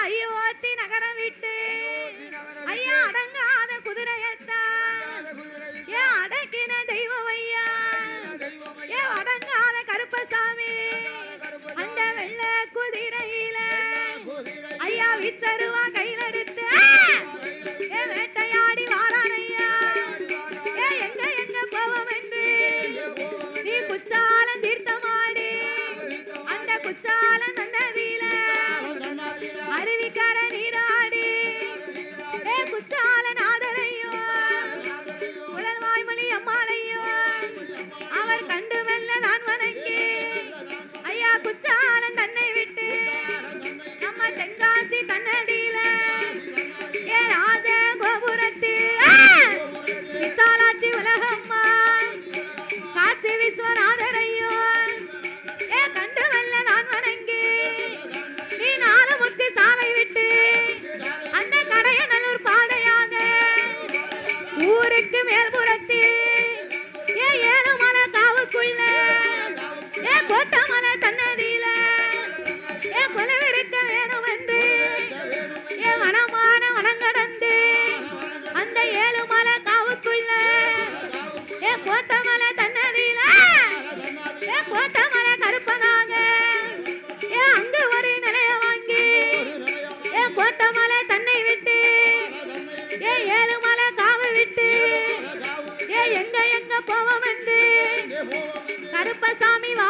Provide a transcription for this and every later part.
ஐயோத்தி நகரம் விட்டு. ஐயா அடங்காத குதிரையத்தான் ஏன் அடக்கின தெய்வம் ஐயா. ஏன் அடங்காத கருப்பசாமி. அந்த வெள்ள குதிரையில ஐயா வித்தருவா கோட்டமலை தன்னதியில. ஏ குலவிருக்க வேணும் என்று. ஏ வனமான வனங்கடந்து அந்த ஏழுமலை காவுக்குள்ள. ஏ கோட்டமலை தன்னதியில. ஏ கோட்டமலை கருப்பனாக. ஏ அங்கு ஒரு நிலைய வாங்கி. ஏ கோட்டமலை தன்னை விட்டு. ஏ ஏழுமலை காவு விட்டு. ஏ எங்க எங்க போவோம் என்று. கருப்பசாமி வா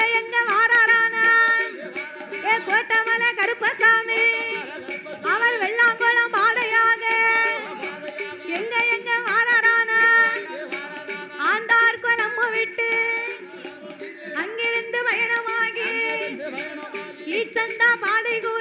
எங்க எங்க வாராரானா? ஏ கோட்டமலை கருப்பசாமி. அவர் வெள்ளாங்குளம் பாதையாக. எங்க எங்க வாராரானா? ஆண்டார் குளம் விட்டு அங்கிருந்து பயணமாகி ஈச்சந்தா பாதை கூட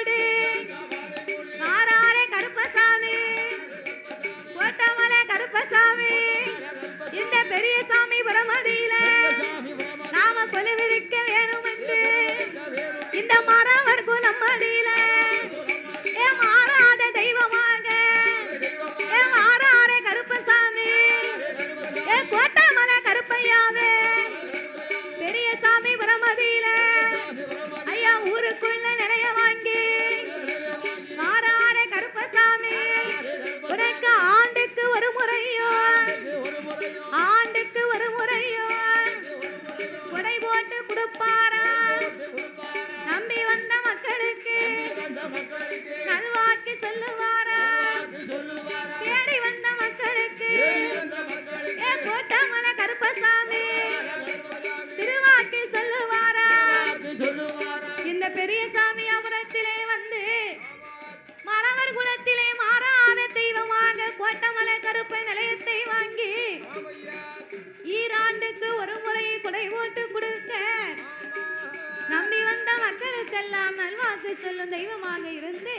செல்லாமல் வாக்கு சொல்லும் தெய்வமாக இருந்து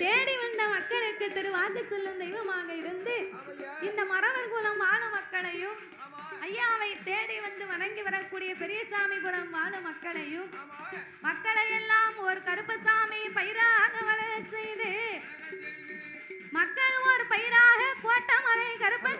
தேடி வந்த மக்களுக்கு திரு சொல்லும் தெய்வமாக இருந்து இந்த மரவர் குலம் வாழும் மக்களையும் ஐயாவை தேடி வந்து வணங்கி வரக்கூடிய பெரியசாமிபுரம் வாழும் மக்களையும் மக்களை எல்லாம் ஒரு கருப்பசாமி பயிராக வளர செய்து மக்கள் ஒரு பயிராக கோட்டமலை கருப்ப